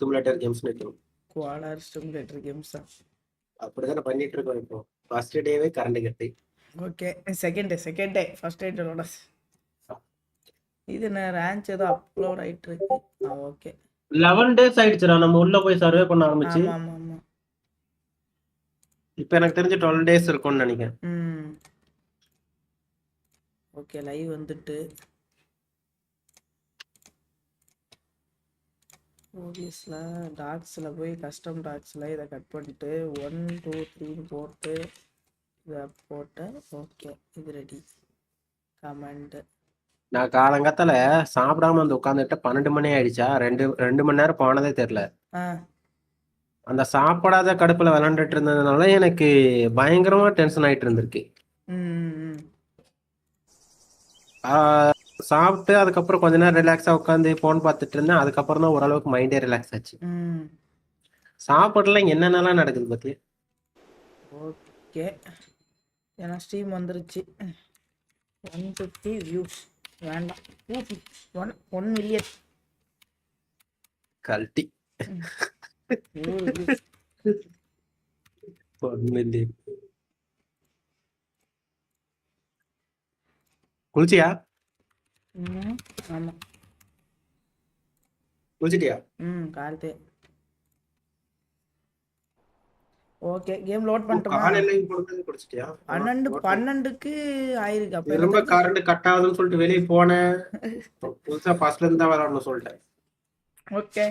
Simulator games இருக்கும் Kolar stimulator games தான் அப்படிதானே பண்ணிட்டு இருக்கோம் இப்போ. ஃபர்ஸ்ட் டேவே current cut. Okay second day second day first டேட்டோட இது நான் ரேஞ்ச் ஏதோ அப்லோட் ஆயிட்டு இருக்கு. ஆ ஓகே லெவன் டேஸ் ஆயிடுச்சுடா நம்ம உள்ள போய் சர்வே பண்ண ஆரம்பிச்சு. ஆமா ஆமா இப்போ எனக்கு தெரிஞ்சு டுவெல் டேஸ் இருக்கும்னு நினைக்கிறேன். ம். ஓகே லைவ் வந்துட்டு. ஓவியஸில் டாக்ஸில் போய் கஸ்டம் டாக்ஸில் இதை கட் பண்ணிட்டு ஒன் டூ த்ரீன்னு போட்டு இதை போட்டேன் ஓகே இது ரெடி கமெண்ட் நான் காலங்காத்தால சாப்பிடாம வந்து உட்காந்துட்டு பன்னெண்டு மணி ஆயிடுச்சா? ரெண்டு ரெண்டு மணி நேரம் போனதே தெரியல. அந்த சாப்பிடாத கடுப்புல விளையாண்டுட்டு இருந்ததுனால எனக்கு பயங்கரமா டென்ஷன் ஆயிட்டு இருந்திருக்கு. சாப்பிட்டு அதுக்கப்புறம் கொஞ்ச நேரம் ரிலாக்ஸா உட்காந்து போன் பார்த்துட்டு இருந்தேன். அதுக்கப்புறம் தான் ஓரளவுக்கு மைண்டே ரிலாக்ஸ் ஆச்சு. ம். சாப்பாடுல என்னென்னலாம் நடக்குது பத்தி ஓகே. ஏன்னா ஸ்ட்ரீம் வந்துருச்சு. ஒன் ஃபிஃப்டி வியூஸ் வேண்டாம். டூ ஒன் ஒன் மில்லியன் கல்ட்டி ஒண்ணுமில்லை. குளிச்சியா? ம் ஆமாம் குளிச்சிட்டியா ம் காலத்தே. ஓகே கேம் லோட் பண்ணிட்டுமா? காலையில பொழுது குடிச்சிட்டியா பன்னெண்டு பன்னெண்டுக்கு ஆயிருக்கு அப்போ ரொம்ப எனக்கு கரண்ட் கட் ஆகுதுன்னு சொல்லிட்டு வெளியே போனேன் புதுசா ஃபர்ஸ்ட்ல இருந்து தான் விளையாடணும் சொல்லிட்டேன். ஓகே.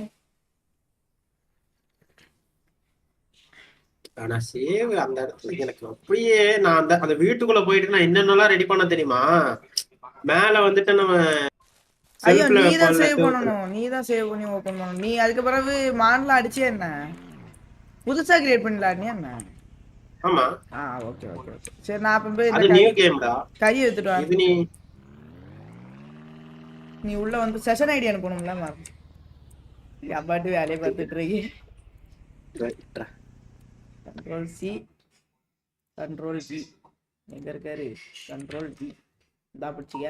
ஆனா சேவ் அந்த இடத்துல எனக்கு அப்படியே நான் அந்த அந்த வீட்டுக்குள்ள போயிட்டு நான் என்னென்னலாம் ரெடி பண்ண தெரியுமா? மேல வந்துட்டு நம்ம ஐயோ நீ தான் சேவ் பண்ணணும். நீ தான் சேவ் பண்ணி ஓப்பன் பண்ணணும். நீ அதுக்கு பிறகு மாடல அடிச்சே என்ன? புதுசா கிரியேட் பண்ணல நீ என்ன? ஆமா. ஆ ஓகே ஓகே ஓகே சரி நான் அப்ப போய் அது இந்த நியூ கேம்டா கறி எடுத்துட்டு வா இது நீ நீ உள்ள வந்து செஷன் ஐடி அனுப்பணும்ல மேம் அப்பாட்டு வேலையை பார்த்துட்டு இருக்கி கண்ட்ரோல் சி கண்ட்ரோல் பி எங்க இருக்காரு? கண்ட்ரோல் பி இதா பிடிச்சிக்க.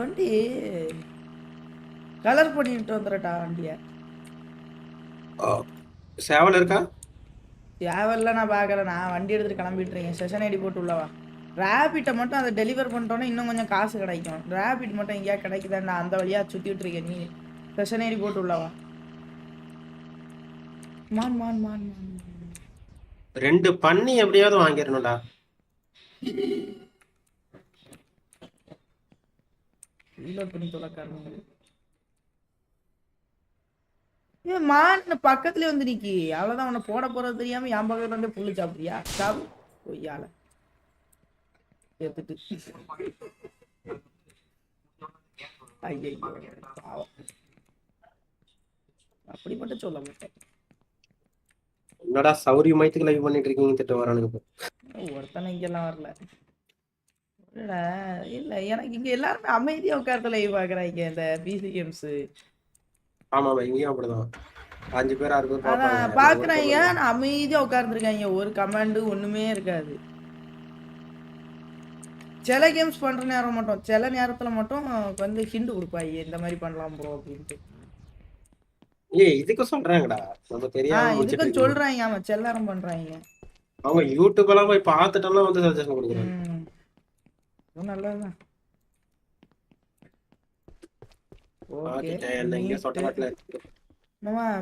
வண்டி கலர் பண்ணிட்டு வந்துடட்டா வண்டிய சேவல் இருக்கா? தேவையில்ல நான் பார்க்கல நான் வண்டி எடுத்துட்டு கிளம்பிட்டு இருக்கேன். செஷன் ஐடி போட்டு உள்ளவா ரேபிட்டை மட்டும் அதை டெலிவர் பண்ணிட்டோன்னா இன்னும் கொஞ்சம் காசு கிடைக்கும். ரேபிட் மட்டும் எங்கேயா கிடைக்குதா? நான் அந்த வழியா சுத்திட்டு இருக்கேன் நீ. ஐடி போட்டு உள்ளவா மான் மான் மான் மான். ரெண்டு பண்ணி எப்படியாவது வாங்கிடணும்டா. ரீலோட் பண்ணி தொலைக்காரங்க ஏன் மான் பக்கத்துலயே வந்து நிக்கி. அவ்வளவுதான் உன்னை போட போறது தெரியாம என் பக்கத்துல வந்து புல்லு சாப்பிடுறியா? சாப்பிடு பொய்யால எடுத்துட்டு ஐயோ பாவம் அப்படி மட்டும் சொல்ல மாட்டேன். என்னடா சௌரியமயத்துக்கு லைவ் பண்ணிட்டு இருக்கீங்க திட்டம் வரானுங்க. ஒருத்தனை இங்கெல்லாம் வரல. இல்ல எனக்கு இங்க எல்லாருமே அமைதியா உட்கார்ந்து லைவ் பாக்குறாங்க இந்த பிசி கேம்ஸ் ஆமா இங்கேயும் அப்படிதான். அஞ்சு பேர் ஆறு பேர். பாக்குறாங்க நான் அமைதியா உட்கார்ந்துருக்காங்க. ஒரு கமாண்டு ஒண்ணுமே இருக்காது. சில கேம்ஸ் பண்ற நேரம் மட்டும் சில நேரத்துல மட்டும் வந்து ஹிண்ட் கொடுப்பாங்க இந்த மாதிரி பண்ணலாம் ப்ரோ அப்படின்ட்டு. ஏய் இதுக்கு சொல்றாங்கடா. நம்ம தெரியாம இருக்கோம். சொல்றாங்க ஆமா சில நேரம் பண்றாங்க. அவங்க யூடியூப் எல்லாம் போய் பார்த்துட்டெல்லாம் வந்து சஜஷன் கொடுக்குறாங்க. நல்லதுதான்.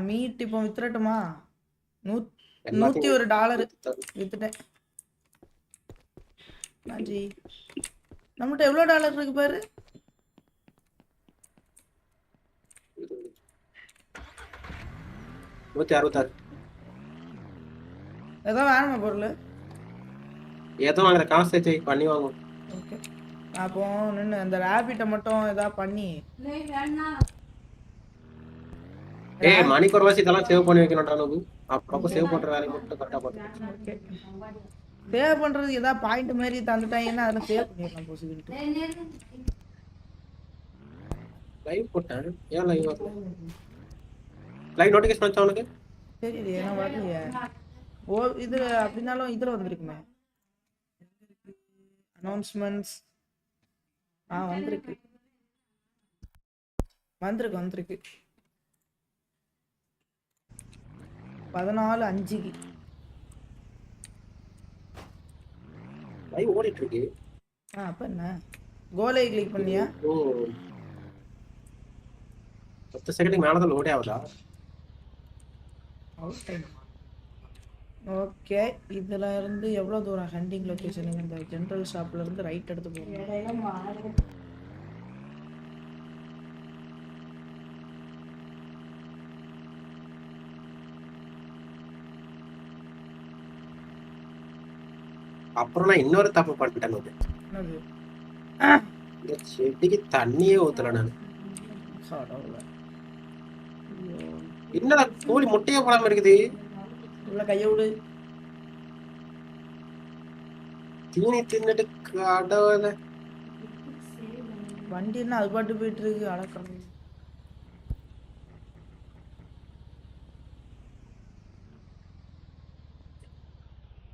மீட் இப்போ வித்துறட்டுமா நூத்தி ஒரு டாலர். வித்துட்டேன். நன்றி நம்மகிட்ட எவ்வளவு டாலர் இருக்கு பாரு? நூத்தி அறுபத்தாறு. ஏதாவது வேணுமா பொருள். ஏதோ வாங்குற காசு பண்ணி வாங்குவோம். ஓகே. அப்போ நின்று அந்த ரேபிட்டை மட்டும் ஏதாவது பண்ணி. ஏய் மணிக்கு ஒரு வாசி இதெல்லாம் சேவ் பண்ணி வைக்கணும்டா நோபு அப்பப்போ சேவ் பண்ற வேலையை மட்டும் கரெக்டா பார்த்து ஓகே. சேவ் பண்றதுக்கு ஏதாவது பாயிண்ட் மாதிரி தந்துட்டாங்கன்னா அதில் சேவ் பண்ணிடலாம் பொசுக்கிட்டு லைவ் போட்டேன் ஏன் லைவ் வரல? லைவ் நோட்டிஃபிகேஷன் வச்சா உனக்கு? தெரியலையே நான் வரலையே. ஓ இது அப்படின்னாலும் இதுல வந்திருக்குமே. அனௌன்ஸ்மெண்ட்ஸ் ஆ வந்திருக்கு. வந்திருக்கு வந்திருக்கு. பதினாலு அஞ்சுக்கு. லைவ் ஓடிட்டு இருக்கு ஆ அப்ப என்ன? கோலை கிளிக் பண்ணியா? ஓ. பத்து செகண்டுக்கு மேலே தான் லோடே ஆகுதா? ஓகே இதுல இருந்து எவ்வளவு தூரம்? ஹண்டிங் லொகேஷன் இந்த ஜென்ரல் ஷாப்ல இருந்து ரைட் எடுத்து போகணும். அப்புறம் நான் இன்னொரு தப்பு பண்ணிட்டேன் இந்த செடிக்கு தண்ணியே ஊத்தல நான். என்னடா கோழி முட்டையே போடாம இருக்குது? உள்ள கைய விடு. தீனி தின்னுட்டு கடவுள. வண்டி என்ன அது பாட்டு போயிட்டு இருக்கு அடக்கம்.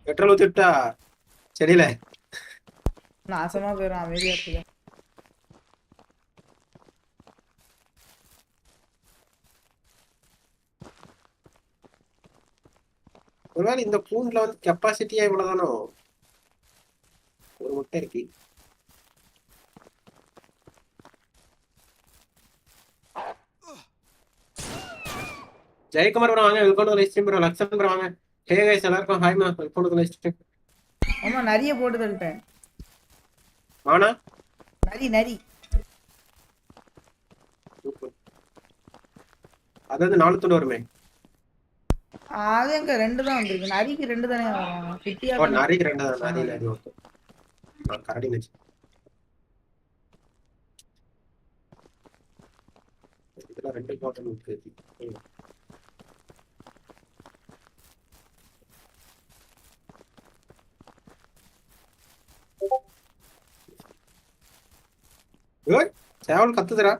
பெட்ரோல் ஊத்திட்டா? செடியில. நாசமா போயிடும் அமைதியா இருக்கு. ஒருவேளை இந்த கூண்டுல வந்து கெப்பாசிட்டியா இவ்வளவுதானோ? ஒரு முட்டை இருக்கு. ஜெயக்குமார் வாங்க welcome to live stream bro Lakshan bro வாங்க. ஹே கைஸ் எல்லாருக்கும் ஹாய் மா. வெல்கம் டு லைவ் ஸ்ட்ரீம் ஆமா நிறைய போட்டு தள்ளிட்டேன் ஆனா நரி நரி. சூப்பர். அது வந்து நாலு துண்டு வருமே. அது எங்க ரெண்டு தான் வந்திருக்கு. நரிக்கு ரெண்டு தானே வரும். குட்டியா ஓ நரிக்கு ரெண்டு தான். நரியில அது ஓகே. நான் கரடி நினைச்சு இதுல ரெண்டு பாட்டில் இருக்கு. சேவல் கத்துதுரா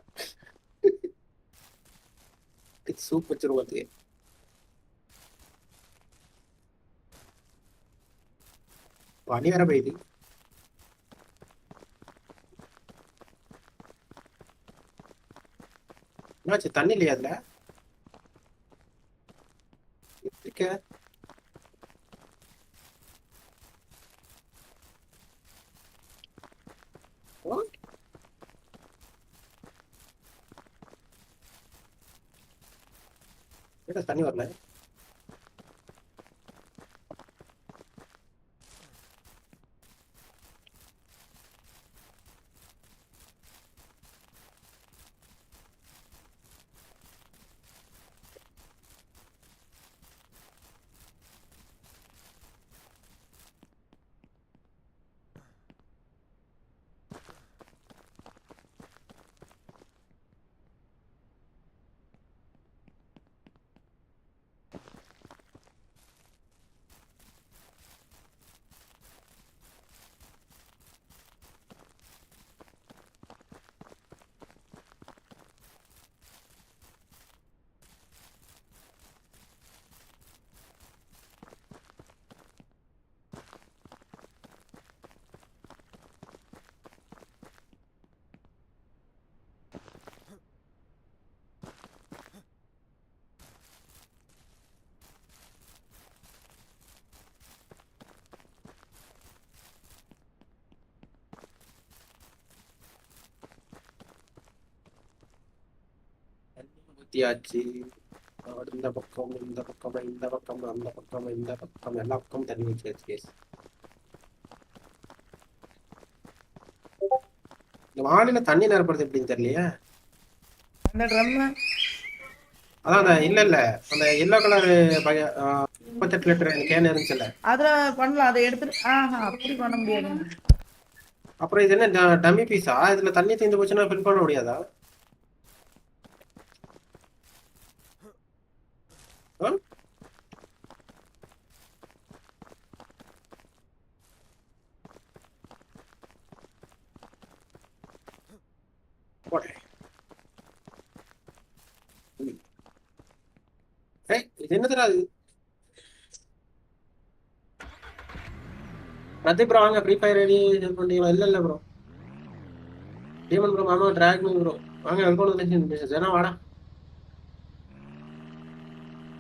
சூப் வச்சிருவோம் அதுக்கு பனி வேற பெய்யுது என்னாச்சு? தண்ணி இல்லையா அதுல? இருக்க ஓ. என்னடா தண்ணி வரல ஊத்தியாச்சு அவர் இந்த பக்கம் இந்த பக்கம் இந்த பக்கம் அந்த பக்கம் இந்த பக்கம் எல்லா பக்கமும் தண்ணி ஊற்றியாச்சு கேஸ் இந்த வாளியில தண்ணி நிரப்புறது எப்படின்னு தெரியலையே? அந்த ட்ரம் அதான் அந்த இல்ல இல்ல. அந்த எல்லோ கலர் முப்பத்தெட்டு லிட்டர் கேன் இருந்துச்சுல்ல. அதுல பண்ணலாம். அதை எடுத்துட்டு ஆஹா அப்படி பண்ண முடியாது. அப்புறம் இது என்ன டம்மி பீஸா இதுல தண்ணி தீர்ந்து போச்சுன்னா ஃபில் பண்ண முடியாதா? என்னதுடா இது பிரதீப் ப்ரோ வாங்க. ஃப்ரீ ஃபயர் ரெடி ஹெல்ப் பண்ணீங்களா இல்ல இல்ல ப்ரோ டீமன் ப்ரோ மாமா ட்ராக் மீ ப்ரோ வாங்க வெல்கம் டு ஜனா வாடா.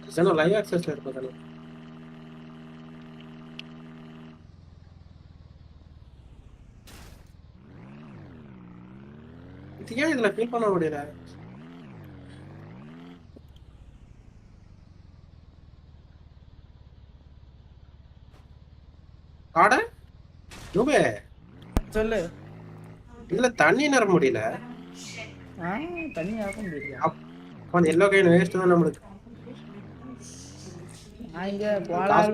ஜனா லைவ் ஆக்சஸ்ல இருப்பா தானே இது ஏன் இதுல ஃபீல் பண்ண முடியல? ஆட நூபே. சொல்லு. இதுல தண்ணி நிற முடியல. தண்ணி முடியலையா? அந்த எல்லோ கைன் வேஸ்ட் தான் நம்மளுக்கு. நான் இங்க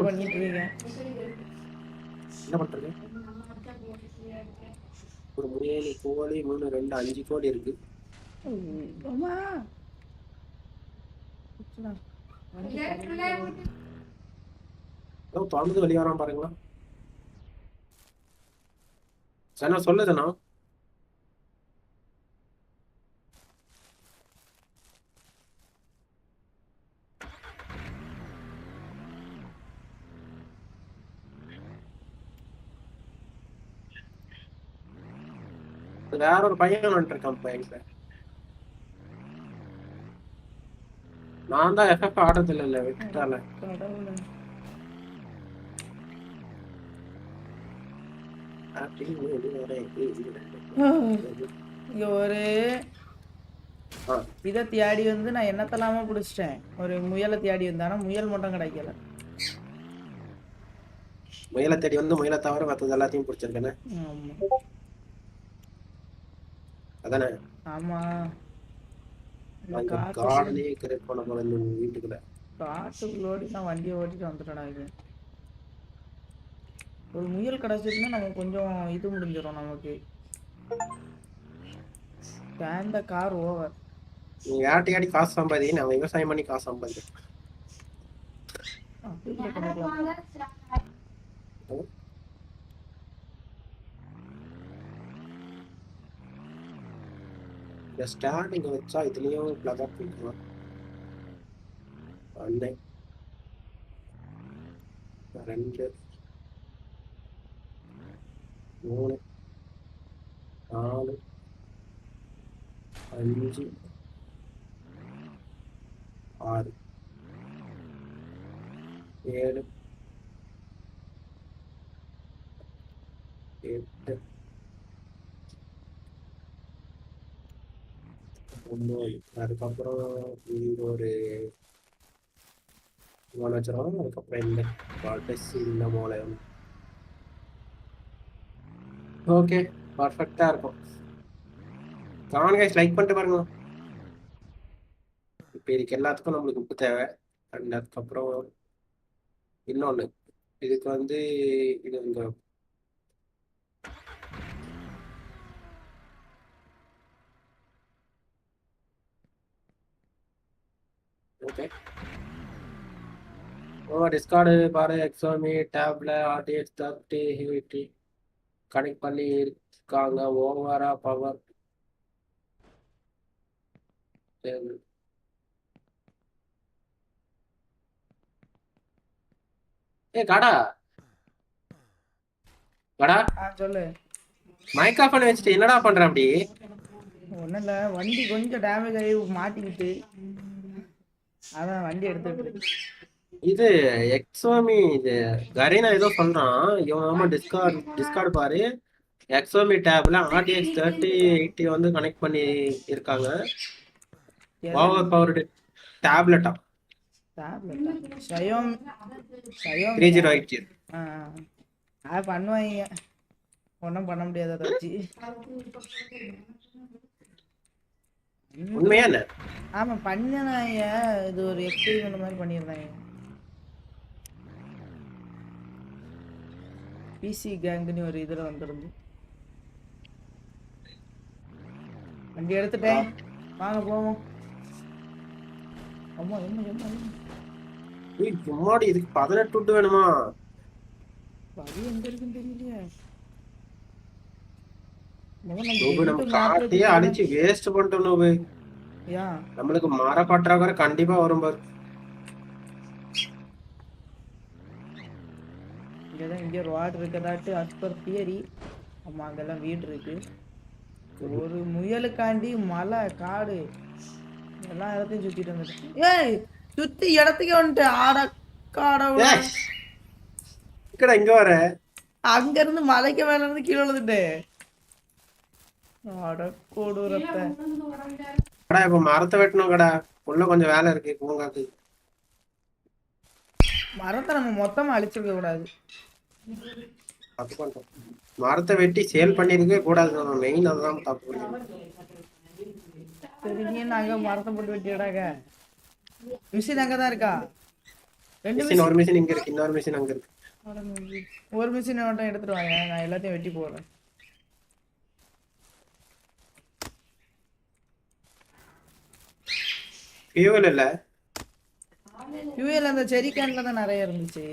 பண்ணிட்டு இருக்கேன். என்ன பண்றது? ஒரு மூணு கோழி மூணு ரெண்டு அஞ்சு கோழி இருக்கு. திறந்து வெளியே வராம பாருங்களா சனா சொல்லு வேற ஒரு பையன் பையன்ல நான் தான் எஃப்எஃப் ஆடுறது இல்ல விட்டுட்டால. ஒரு. இதை தேடி வந்து நான் என்னத்தெல்லாம பிடிச்சிட்டேன்? ஒரு முயலை தேடி வந்தேன் ஆனா முயல் மட்டும் கிடைக்கல. முயலை தேடி வந்து முயலை தவிர மற்றது எல்லாத்தையும் பிடிச்சிருக்கேனே. ஆமா. அதானே? ஆமா. பண்ண இந்த வீட்டுக்குள்ள. காட்டுக்குள்ளோடி நான் வண்டியை ஓட்டிட்டு வந்துட்டேடா இது. ஒரு முயல் கிடைச்சிருந்தா நமக்கு கொஞ்சம் இது முடிஞ்சிடும் நமக்கு. அந்த கார் ஓவர் நீங்க யார்ட்டையாடி காசு சம்பாதி நான் விவசாயம் பண்ணி காசு சம்பாதிக்கிறேன் அப்படி கூட பண்ணிக்கலாம் இந்த ஸ்டார் நீங்கள் வச்சா இதுலேயும் ப்ளக் அப் பண்ணிக்கலாம் ஒன்று ரெண்டு. மூணு. நாலு. அஞ்சு. ஆறு. ஏழு. எட்டு. ஒன்பது அதுக்கப்புறம் இது ஒரு மூணு வச்சிருவோம் அதுக்கப்புறம் இந்த கடைசி இந்த மூலம் ஓகே பர்ஃபெக்டா இருக்கும். கான் கைஸ் லைக் பண்ணிட்டு பாருங்க. இப்போ இதுக்கு எல்லாத்துக்கும் நம்மளுக்கு உப்பு தேவை. அண்ட் அதுக்கப்புறம் இன்னொன்று இதுக்கு வந்து இது இந்த ஓகே ஓ டிஸ்கார்டு பாரு எக்ஸாமி டேப்ல ஆர்டிஎக்ஸ் தேர்ட்டி ஹிவிட்டி கனெக்ட் பண்ணி இருக்காங்க. ஓவரா பவர் ஏ கடா. கடா. ஆ சொல்லு. மைக்ரோஃபோன் வச்சுட்டு என்னடா பண்ற அப்படி? ஒன்றும் இல்லை வண்டி கொஞ்சம் டேமேஜ் ஆகி மாட்டிக்கிட்டு. அதான் வண்டி எடுத்துட்டு. இது எக்ஸோமி இது கரீனா ஏதோ சொல்றான். இவன் ஆமா டிஸ்கார்ட் டிஸ்கார்ட் பாரு. எக்ஸோமி டேப்ல ஆர்டிஎக்ஸ் தேர்ட்டி எயிட்டி வந்து கனெக்ட் பண்ணி இருக்காங்க. Over powered டேப்லெட்டா? Xiaomi Xiaomi three zero eight zero ஆ அது பண்ணுவாங்க ஒன்றும் பண்ண முடியாது அதை வச்சு. உண்மையா ஆமாம் பண்ணினாங்க இது ஒரு எக்ஸ்பெரிமெண்ட் மாதிரி பண்ணியிருந்தாங்க பிசி கேங்குன்னு ஒரு இதில் வந்துருந்து. வண்டி எடுத்துட்டேன் வாங்க போவோம். அம்மா என்ன என்ன? ஏய், இதுக்கு பதினெட்டு விட்டு வேணுமா? வழி எங்க இருக்குன்னு தெரியலையே. காட்டையே அழிச்சு வேஸ்ட் பண்ணிட்டோம் நம்மளுக்கு மர பற்றாக்குறை கண்டிப்பா வரும் பாரு. இங்கே தான் இங்கே ரோடு இருக்கதாட்டு அஸ் பர் தியரி. ஆமாம் அங்கெல்லாம் வீடு இருக்கு. ஒரு முயலுக்காண்டி மலை காடு எல்லா இடத்தையும் சுத்திட்டு வந்துட்டேன். ஏய் சுத்தி இடத்துக்கு வந்துட்டு. ஆட இக்கடா இங்க வர? அங்க இருந்து மலைக்கு மேல இருந்து கீழே விழுந்துட்டு. ஆட கொடூரத்தை. கடா இப்ப மரத்தை வெட்டணும் கடா உள்ள கொஞ்சம் வேலை இருக்கு பூங்காக்கு. மரத்தை நம்ம மொத்தமா அழிச்சிருக்க கூடாது. மரத்தை வெட்டி சேல் பண்ணிருக்கவே கூடாது மெயின் அதுதான் தப்பு. நீ நாங்க மரத்தை போட்டு வெட்டிடாக மிஷின் அங்கதான் இருக்கா? ரெண்டு மிஷின் ஒரு மிஷின் இங்க இருக்கு. இன்னொரு மிஷின் அங்க இருக்கு. ஒரு மிஷின் மட்டும் எடுத்துட்டு வாங்க. நான் எல்லாத்தையும் வெட்டி போடுறேன். ஃபியூவல் இல்ல. ஃபியூயல் அந்த செரி கேன்ல தான் நிறைய இருந்துச்சு.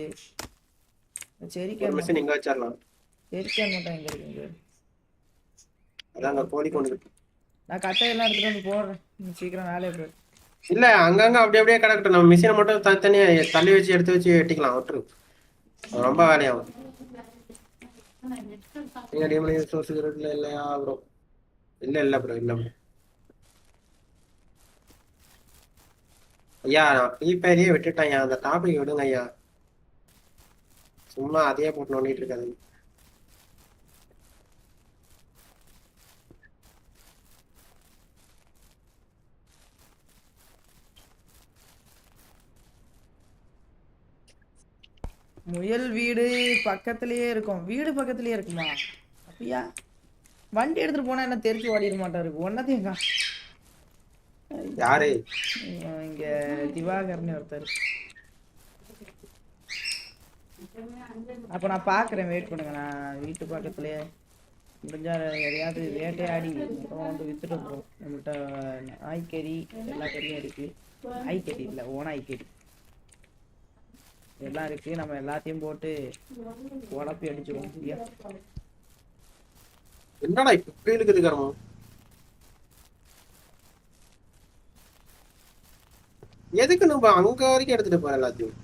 செரி கேன் மிஷின் இங்க வச்சிடலாம் செரி கேன் மட்டும் எங்க இருக்குங்க அதான் கோழி கொண்டு இருக்கு. நான் கட்டையெல்லாம் எடுத்துட்டு வந்து போடுறேன். சீக்கிரம் வேலையை போய் இல்ல அங்கங்க அப்படி அப்படியே கிடக்கட்டும். நம்ம மிஷினை மட்டும் தனித்தனியா தள்ளி வச்சு எடுத்து வச்சு வெட்டிக்கலாம். விட்டுரு. ரொம்ப வேலையாகும். நீங்க டீமனி சோர்ஸ் இல்ல இல்லையா ப்ரோ இல்ல இல்ல ப்ரோ இல்ல ப்ரோ ஐயா நான் ஃப்ரீ ஃபயரையே விட்டுட்டேன் ஐயா. அந்த டாபிக் விடுங்க ஐயா. சும்மா அதையே போட்டு நோண்டிட்டு இருக்காது முயல் வீடு பக்கத்துலயே இருக்கும். வீடு பக்கத்துலயே இருக்குமா? அப்படியா? வண்டி எடுத்துட்டு போனா என்ன தெரிச்சு ஓடிட மாட்டாரு. ஒன்னத்தையும் யாரு? இங்க திவாகர்னு ஒருத்தர். அப்ப நான் பாக்குறேன் வெயிட் பண்ணுங்க. நான் வீட்டு பக்கத்துலயே முடிஞ்சா எதையாவது வேட்டையாடி அப்புறம் வந்து வித்துட்டு வந்துடும் நம்மள்ட்ட நாய்க்கறி எல்லா கறியும் இருக்கு. நாய்க்கறி இல்லை ஓநாய்க்கறி எல்லாம் இருக்கு. நம்ம எல்லாத்தையும் போட்டு உடப்பி அடிச்சிருவோம். என்னடா இப்படி இருக்குது கர்மம் எதுக்கு நம்ம அங்க வரைக்கும் எடுத்துட்டு போற எல்லாத்தையும்?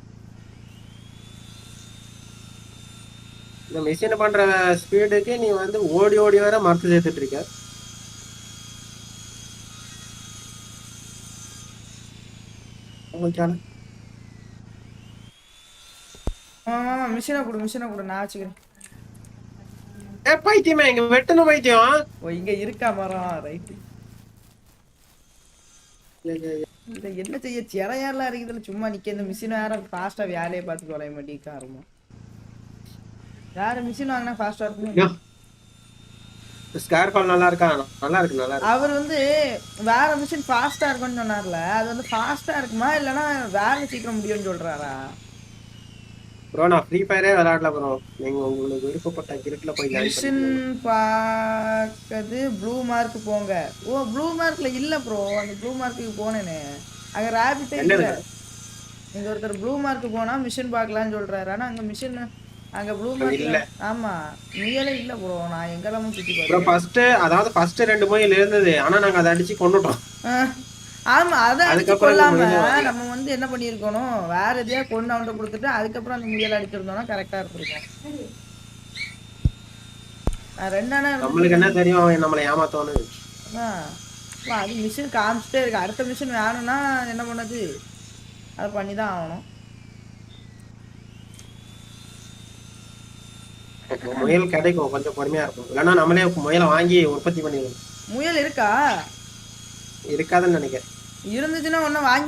இந்த மிஷின் பண்ற ஸ்பீடுக்கு நீ வந்து ஓடி ஓடி வர மரத்து சேர்த்துட்டு இருக்க. உங்களுக்கு மிஷினை கொடு மிஷினை கொடு நான் வச்சுக்கிறேன். ஏ பைத்தியமே இங்க வெட்டணும் பைத்தியம். ஓ இங்க இருக்கா மரம் ரைட்டு. இதை என்ன செய்ய சிறையாரெல்லாம் இருக்குதுல சும்மா நிக்க இந்த மிஷின் வேற ஃபாஸ்டா வேலையை பார்த்து தொலைய மாட்டேங்க ஆரம்பம் யாரு மிஷின் வாங்கினா ஃபாஸ்டா இருக்கும்? யோ. ஸ்கேர் கால் நல்லா இருக்கா? நல்லா இருக்கு நல்லா இருக்கு. அவர் வந்து வேற மிஷின் ஃபாஸ்டா இருக்கும்னு சொன்னார்ல அது வந்து ஃபாஸ்டா இருக்குமா? இல்லைன்னா வேலை சீக்கிரம் முடியும்னு சொல்றாரா? ப்ரோ நான் ஃப்ரீ ஃபயரே விளையாடல ப்ரோ நீங்க உங்களுக்கு விருப்பப்பட்ட கிரிட்ல போய் மிஷின். பார்க்கறது ப்ளூ மார்க் போங்க. ஓ ப்ளூ மார்க்ல இல்ல ப்ரோ அந்த ப்ளூ மார்க்குக்கு போனேனே. அங்க ரேபிட்டே இல்ல? இங்க ஒருத்தர் ப்ளூ மார்க் போனா மிஷின் பார்க்கலாம்னு சொல்றாரு. ஆனா அங்க மிஷின் அங்க ப்ளூ மார்க் இல்ல. ஆமா. முயலே இல்ல ப்ரோ நான் எங்கெல்லாமும் சுத்தி ப்ரோ ஃபர்ஸ்ட் அதாவது ஃபர்ஸ்ட் ரெண்டு மொயில் இருந்தது. ஆனா நாங்க அதை அடிச்சு கொண்டுட்டோம் ஆமா அதை அடிச்சு கொள்ளாம. நம்ம வந்து என்ன பண்ணியிருக்கணும்? வேற எதையா கொண்டு அவன்கிட்ட கொடுத்துட்டு அதுக்கப்புறம் அந்த முயல் அடிச்சிருந்தோம்னா கரெக்டா இருந்திருக்கும் ரெண்டானா நம்மளுக்கு என்ன தெரியும்? நம்மளை ஏமாத்தோன்னு அது மிஷின் காமிச்சிட்டே இருக்கு. அடுத்த மிஷின் வேணும்னா என்ன பண்ணது? அதை பண்ணி தான் ஆகணும். முயல் கிடைக்கும். கொஞ்சம் பொறுமையா இருக்கும். இல்லைன்னா நம்மளே முயலை வாங்கி உற்பத்தி பண்ணிடுவோம். முயல் இருக்கா? இருக்காதுன்னு நினைக்கிறேன். இருந்துச்சுன்னா ஒன்றும் வாங்கி